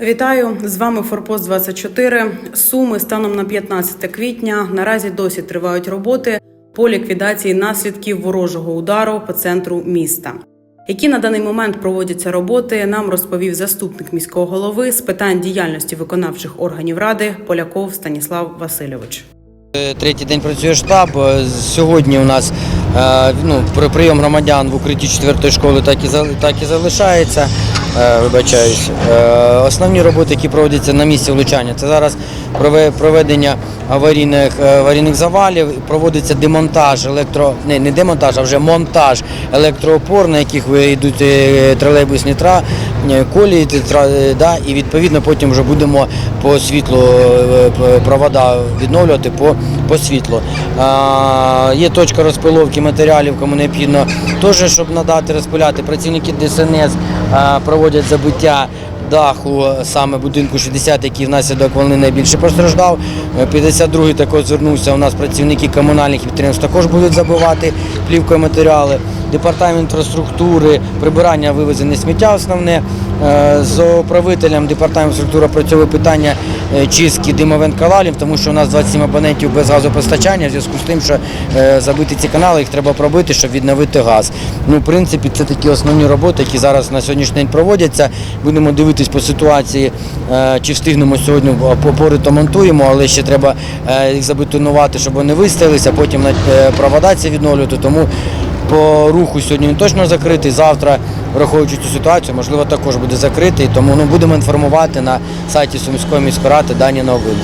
Вітаю з вами Форпост 24 Суми станом на 15 квітня. Наразі досі тривають роботи по ліквідації наслідків ворожого удару по центру міста. Які на даний момент проводяться роботи, нам розповів заступник міського голови з питань діяльності виконавчих органів ради Поляков Станіслав Васильович. Е, Третій день працює штаб. Е, Сьогодні у нас е, ну, при- прийом громадян в укритті 4 школи так і, так і залишається. Е, Вибачаюсь. Е, Основні роботи, які проводяться на місці влучання, це зараз проведення аварійних, е, аварійних завалів, проводиться демонтаж електро... Не, не демонтаж, а вже монтаж електроопор, на яких вийдуть е, тролейбусні тра... колії, тра... да, і відповідно потім вже будемо по світлу провода відновлювати по, по світлу. А, є точка розпиловки матеріалів, кому необхідно теж, щоб надати розпиляти. Працівники ДСНС проводять забиття даху саме будинку 60, який внаслідок вони найбільше постраждав. Е, 52-й також звернувся. У нас працівники комунальних підприємств також будуть забивати плівкою матеріали. Департамент інфраструктури, прибирання вивезене сміття основне. Е, З управителем департаменту структури працює питання е, чистки димових каналів, тому що у нас 27 абонентів без газопостачання в зв'язку з тим, що е, забити ці канали, їх треба пробити, щоб відновити газ. Ну, в принципі, це такі основні роботи, які зараз на сьогоднішній день проводяться. Будемо дивитись по ситуації, чи встигнемо сьогодні то монтуємо, але ще треба їх забетонувати, щоб вони вистоялися, потім провода ці відновлювати. Тому по руху сьогодні він точно закритий. Завтра, враховуючи цю ситуацію, можливо, також буде закритий. Тому ну, будемо інформувати на сайті Сумської міської ради дані новини.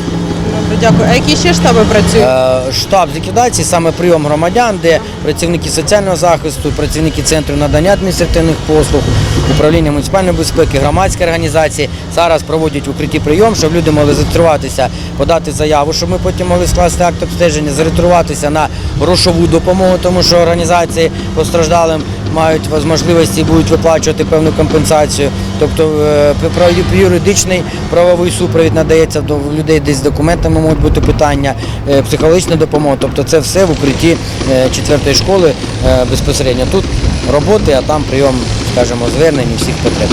Добре, дякую. А які ще штаби працюють? Е, Штаб з ліквідації саме прийом громадян, де працівники соціального захисту, працівники центру надання адміністративних послуг, управління муніципальної безпеки, громадські організації зараз проводять в укритті прийом, щоб люди могли зареєструватися, подати заяву, щоб ми потім могли скласти акт обстеження, зареєструватися на грошову допомогу, тому що організації постраждалим мають можливості і будуть виплачувати певну компенсацію. Тобто е, юридичний правовий супровід надається до людей, десь з документами можуть бути питання, е, психологічна допомога. Тобто це все в укритті е, четвертої школи безпосередньо. Тут роботи, а там прийом, скажімо, звернень і всіх потреб.